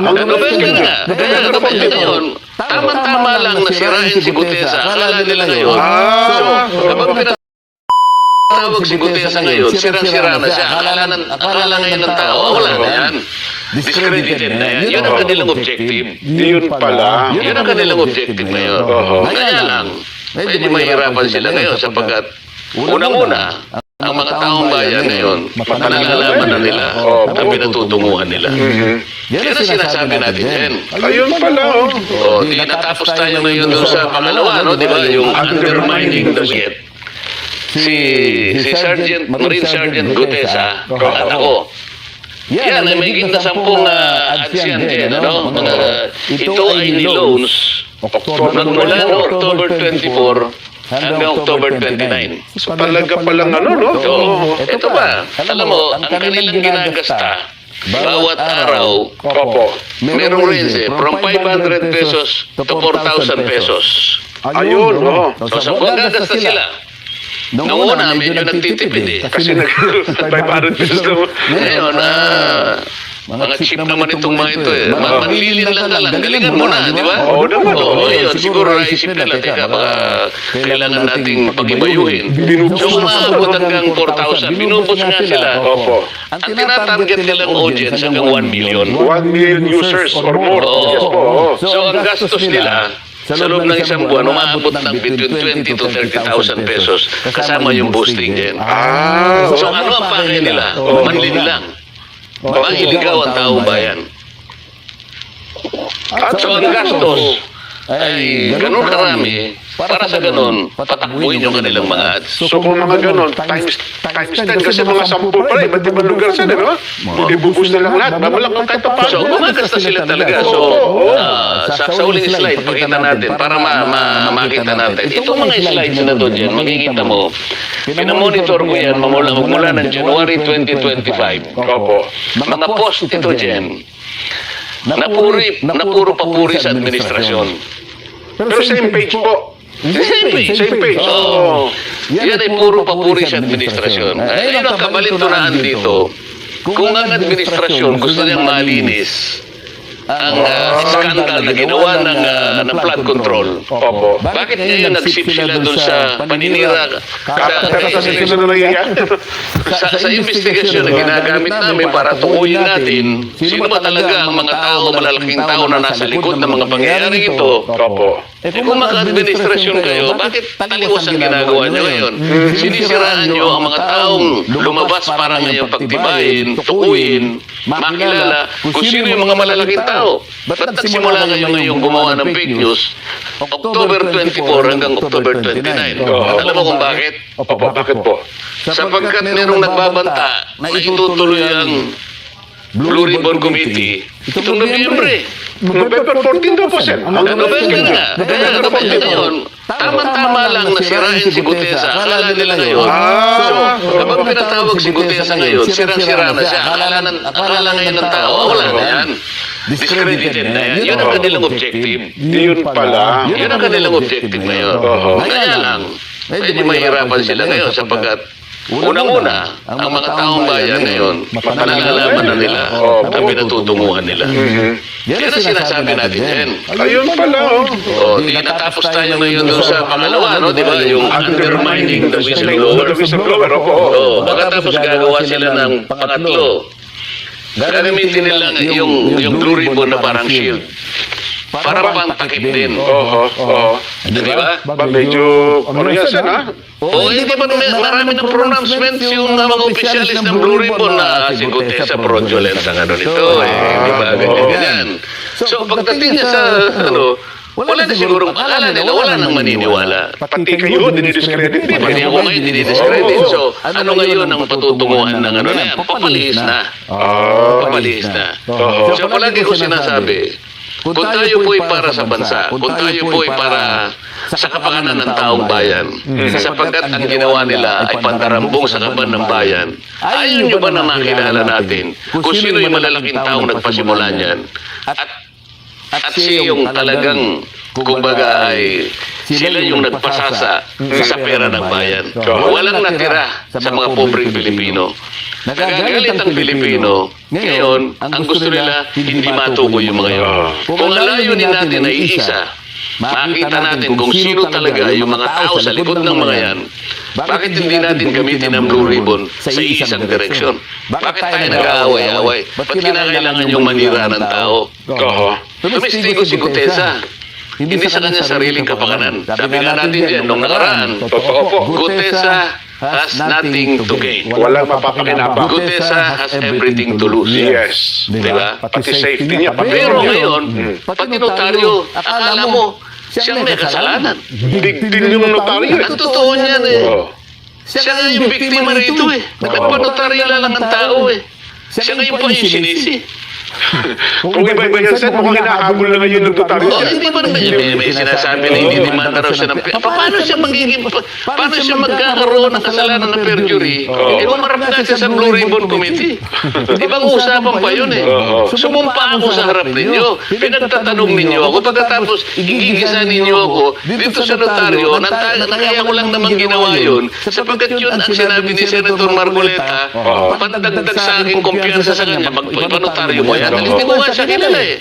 Ano yun nga? Kaya dapat yun ngayon, tama-tama lang na sirain si Gutesa. Akala nila ngayon. Ah, So, kapag pinatawag si Gutesa ngayon, sira-sira na siya. Akala, ng, akala ngayon ng tao, "Ah, wala na yan. Discredited na yan. Yun ang kanilang objective. Yun pala. Yun ang kanilang objective ngayon. Kaya lang, medyo mahirapan sila ngayon sapagkat unang-una, ang mga taong bayan ngayon, nalalaman na nila Oo. ang pinatutunguhan nila. Yan ang sinasabi natin yan. Ayun pala, oh. O, di natapos tayo ngayon doon sa pangalawa, no? Di ba? Yung undermining the myth. Si, si Sergeant, Marine Sergeant Gutesa, at ako. Yan, ay may na sampung uh, adsyan din, ano? Mga, ito ay ni-loans magmula no October 24 hanggang October 29. So, talaga palang ano, no? So, Oo. ito ba, alam mo, ang kanilang ginagasta, bawat araw, Opo. merong range eh, from 500 pesos to 4,000 pesos. Ayun, oh. So, sa buwan gagasta sila. Noong una, medyo nagtitipid eh. Kasi nag 500 pesos na. Ngayon, ah, mga cheap naman itong mga ito eh. Ma- Manlilin lang lang. Galingan mo na, di ba? Oo naman, Oo, yun. Siguro naisip nila, teka, baka kailangan nating pagibayuhin. So, umaabot hanggang 4,000. Binubos nga sila. Opo. Ang tinatarget nilang audience hanggang 1 million. 1 million users or more. Oo. Yes po, oo. So, ang gastos nila, sa loob ng isang buwan, umaabot ng between 20 to 30,000 pesos kasama yung boosting din. Ah, So, ano ang pakay nila? Manlin lang. Mangiligaw ang taong bayan. At So, ang gastos ay ganun karami. para sa ganun, patakbuhin yung kanilang mga ads. So kung mga ganon, times, times 10 kasi mga sampu pa rin, iba't ibang lugar sila, di ba? Hindi bubus na lang lahat, babalak ng kahit pa So, gumagasta sila talaga. So, ah, sa, sa uling slide, pakita natin para ma, ma, makita natin. Itong mga slides na to dyan, makikita mo, pinamonitor ko yan mamula, magmula ng January 2025. Opo. Mga post ito dyan, na, puri, na puro papuri sa administrasyon. Pero same page po. Same page. Same page. Oo. Yan ay puro papuri sa administrasyon. Ay, yun ang kabalintunaan dito. Kung ang administrasyon gusto niyang malinis ang uh, skandal na ginawa ng, ah, ng flood control, Opo. bakit ngayon nagsip sila doon sa paninira Kasi sila sa, sa investigasyon na ginagamit namin para tukuyin natin sino ba talaga ang mga tao, malalaking tao na nasa likod ng mga pangyayaring ito. Opo. Eh kung maka-administrasyon kayo, bakit taliwas ang ginagawa nyo ngayon? Sinisiraan nyo ang mga taong lumabas para ngayong pagtibayin, tukuyin, makilala kung sino yung mga malalaking tao. Ba't nagsimula kayo ngayong gumawa ng fake news? October 24 hanggang October 29. At alam mo kung bakit? Opo, bakit po? Sapagkat merong nagbabanta na itutuloy ang Blue Ribbon Committee itong Nobyembre. November 14 daw po, sir. Ba yun nga? Kaya dapat ngayon, tama-tama lang na sirain si Gutesa. Akala nila ngayon. Ah, So, kapag pinatawag si Gutesa ngayon, sirang-sira na siya. Akala, ng, akala ngayon ng tao, "Ah, wala na yan. Discredited na yan. Yun ang kanilang objective. Yun pala. Yun ang kanilang objective ngayon. Kaya lang, medyo mahirapan sila ngayon sapagkat Unang-una, ang mga taong bayan ngayon, nalalaman na nila ang pinatutunguhan nila. Yan ang sinasabi natin yan. Ayun pala, oh. O, di natapos tayo ngayon doon sa pangalawa, no? Di ba? Yung undermining the whistleblower. The whistleblower. Oo, pagkatapos gagawa sila ng pangatlo. Gagamitin nila yung, yung blue ribbon na parang shield. Para pantakip din. Oo, oo. Di ba? Ba, medyo, ano yan, sir, ha? Oo, hindi ba may, marami ng pronouncements yung mga opisyalis ng Blue Ribbon na si Gutesa fraudulent ang ano nito eh. Di ba? Ganyan, ganyan. So, pagdating niya sa, ano, wala na siguro, akala nila, wala nang maniniwala. Pati kayo, dinidiscredit. Pati ako ngayon, dinidiscredit. So, ano ngayon ang patutunguhan ng ano na yan? Papalihis na. Ah, Papalihis na. So, palagi ko sinasabi, kung tayo po'y para sa bansa, kung tayo po'y para sa kapakanan ng taong bayan, sapagkat ang ginawa nila ay pandarambong sa kaban ng bayan, ayaw nyo ba na makilala natin kung sino yung malalaking taong nagpasimula niyan? At at siya yung talagang, kumbaga ay, sila yung nagpasasa sa pera ng bayan. Walang natira sa mga pobreng Pilipino. Nagagalit ang Pilipino. Ngayon, ang gusto nila, hindi matukoy yung mga yun. Kung ang layunin natin ay isa, makita natin kung sino talaga yung mga tao sa likod ng mga yan, bakit hindi natin gamitin ang Blue Ribbon sa isang direksyon? Bakit tayo nag-aaway-aaway? Ba't kinakailangan yung manira ng tao? Oo. Tumistigo si Gutesa. Hindi sa kanyang sariling kapakanan. Sabi nga natin dyan, nung nakaraan, Totoo po. Gutesa has nothing to gain. Walang mapapakinabang. Gutesa has everything to lose. Yes. Di ba? Pati safety niya. Pati Pero ngayon, pati notaryo, akala mo, siyang may kasalanan. Digdin yung notaryo. eh. Ang totoo niyan eh. Oo. Siya nga yung biktima rito eh. Nagpanotaryo lang ang tao eh. Siya nga yung pa yung sinisi. Kung iba-iba yan, Sen, mukhang hinahabol na ngayon ng notaryo Oh, hindi ba naman may, may sinasabi na hindi demanda raw siya ng per- Pa- Paano siya magiging, pa- paano siya magkakaroon ng kasalanan ng perjury? Eh, umarap natin sa Blue Ribbon Committee. Ibang usapan pa yun eh. Oo. Sumumpa ako sa harap ninyo. Pinagtatanong ninyo ako. Pagkatapos, igigisa ninyo ako dito sa notaryo na, ta- na kaya ko lang naman ginawa yun sapagkat yun ang sinabi ni Senator Marcoleta Oo. pandagdag sa aking kumpiyansa sa kanya. Magpanotaryo mo Hindi ko nga siya. kilala eh.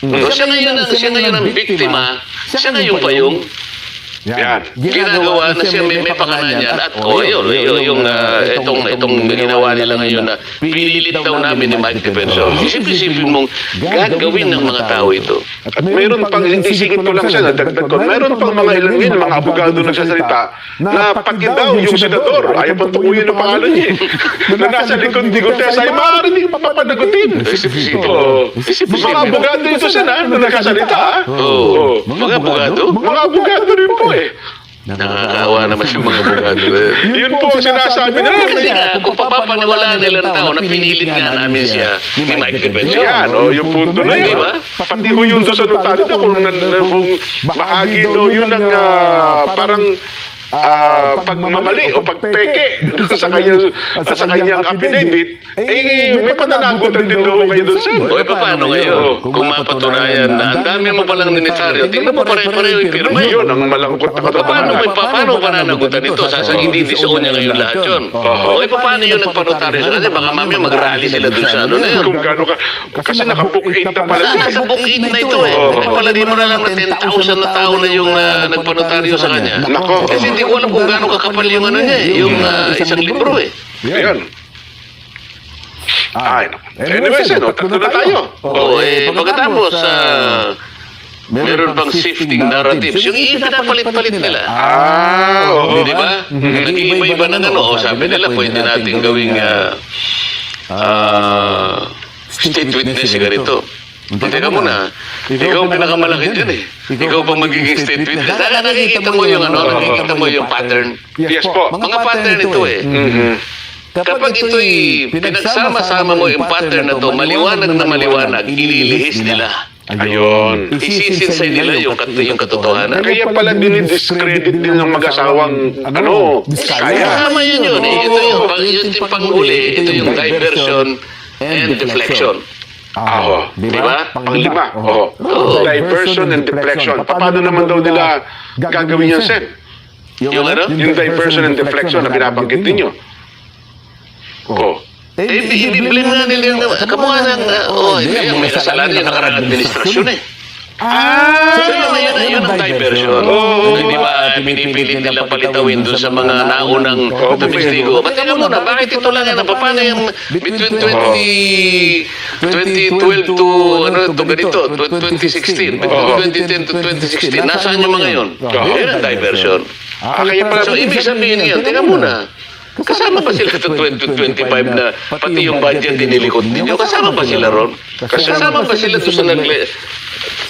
So, siya ngayon ang, siya ngayon ang biktima, siya ngayon pa yung Yan. ginagawa na siya may, may pangalan at oh, yun, yun, yung uh, itong, itong ginawa nila ngayon na pinilit daw namin ni Mike Defensor. Isip-isipin mong gagawin ng mga tao ito. At mayroon pang, isingit ko lang siya, nadagdag ko, mayroon pang mga ilan ngayon, mga abogado nagsasalita, na pati daw yung senador, ayaw pang tukuyin ang pangalan niya, eh. na nasa likod ni Gutesa, ay maaari hindi papapanagutin. Isip-isipin. Oo. Isip-isipin. Mga abogado ito siya na, na nagsasalita. Mga abogado? Mga abogado rin po eh. Nakakaawa naman yung mga abogado. Yun po ang sinasabi nila. Kasi nga, kung papapaniwalaan nilang tao na pinilit nga namin siya ni Mike Defensor. Yan, o, yung punto na yun. ba? Pati ho yun doon sa notaryo na kung, na- kung bahagi daw yun ng ah, parang ah, pagmamali o pagpeke sa kanyang sa kanyang affidavit, eh may pananagutan din daw kayo doon sa. O, eh, paano ngayon? Kung mapatunayan na ang dami mo palang ninitaryo, tingnan mo pare-pareho yung pirma yun. Ang malangkot na Paano may katotohanan. pa, paano pananagutan ito? Sasa hindi disoon niya ngayon lahat yun. O, eh, paano yun nagpanotaryo sa kanya? Baka mamaya mag-rally sila dun sa ano na yun. Kung gaano ka, kasi nakabook 8 na pala 8 na ito eh. Eh, pala di mo na lang na 10,000 na tao na yung uh, nagpanotaryo sa kanya. Nako. Kasi hindi ko alam kung gaano kakapal yung ano niya eh, yung ah, isang libro eh. Yan. Ay, naku. Anyway, sen, o, tatlo na tayo. Oo, eh, pagkatapos, ah, meron pang shifting narratives. Yung ipinapalit-palit nila. Ah, oo. Di ba? Nag-iiba-iba ng ano. O, sabi nila, pwede natin gawing ah, ah, state witness ganito. Teka muna, ikaw ang pinakamalaki dyan eh. Ikaw pa magiging state witness. Saka nakikita mo yung ano, nakikita mo yung pattern. Yes po. Mga pattern ito eh. Mhm. Kapag ito'y pinagsama-sama mo yung pattern na to, maliwanag na maliwanag, ililihis nila. Ayun. Isisinsay nila yung, kat- yung katotohanan. Kaya pala dinidiscredit din ng mag-asawang, ano, kaya. Kasama yun yun. eh. Ito yung, pang, yun yung panghuli. Ito yung diversion and deflection. Ah, Di ba? Panglima. Oo. Diversion and deflection. Paano naman daw nila gagawin yan, Sen? Yung ano? Yung diversion and deflection na binabanggit ninyo. Oo. Eh, i-blame nga nila yung kamukha ng, oh, hindi, yung may kasalanan yung nakarang administrasyon eh. Ah! So, yun, yun, yun ang diversion. Oo. Hindi ba pinipilit nila palitawin doon sa mga naunang tumistigo? Ba't teka muna, bakit ito lang yan? Paano yung between 20, 2012 to, ano, to ganito, 2016, between 2010 to 2016, nasaan yung mga yun? Yun ang diversion. Ah. So, ibig sabihin yan, teka muna, kasama ba sila sa 2025 na pati yung budget dinilikot ninyo? Kasama ba sila ron? Kasama ba sila doon sa nagle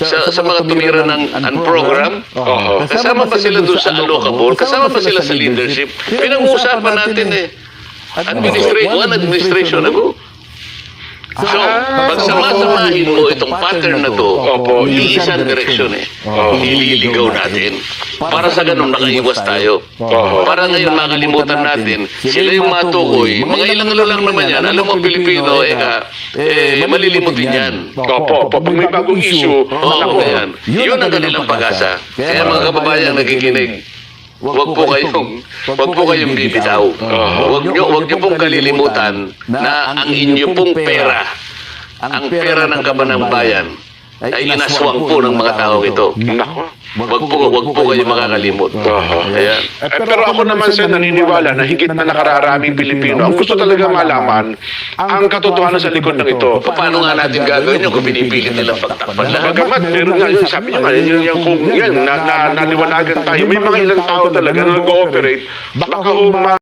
sa, sa mga tumira ng an program? Oo. Kasama ba sila doon sa allocable? Kasama ba sila sa leadership? Pinag-uusapan natin eh. Administration, one administration ago. So, pagsamasamahin mo itong pattern na to, Opo. iisang direksyon eh. Oo. Ililigaw natin. Para sa ganun, nakaiwas tayo. Para ngayon makalimutan natin, sila yung matukoy. Mga ilang lang naman yan. Alam mo, Pilipino, eh, ka, eh, malilimot din yan. Opo, opo. Pag may bagong issue, naku. yan. Yun ang kanilang pag-asa. Kaya mga kababayan nakikinig, Huwag po kayong, huwag po kayong bibitaw. Huwag niyo, huwag niyo pong kalilimutan na ang inyo pong pera, ang pera ng kabanang bayan, ay inaswang po ng mga tao ito. Nako. Huwag po, huwag po kayo makakalimot. Ayan. Eh, pero ako naman sir naniniwala na higit na nakararaming Pilipino ang gusto talaga malaman ang katotohanan sa likod ng ito. Paano nga natin gagawin yun kung pinipilit nilang pagtakpan lahat? Bagamat, meron nga yun, sabi niyo nga, yun, yung kung yan, na, na, naliwanagan tayo, may mga ilang tao talaga na nag-ooperate, baka ho,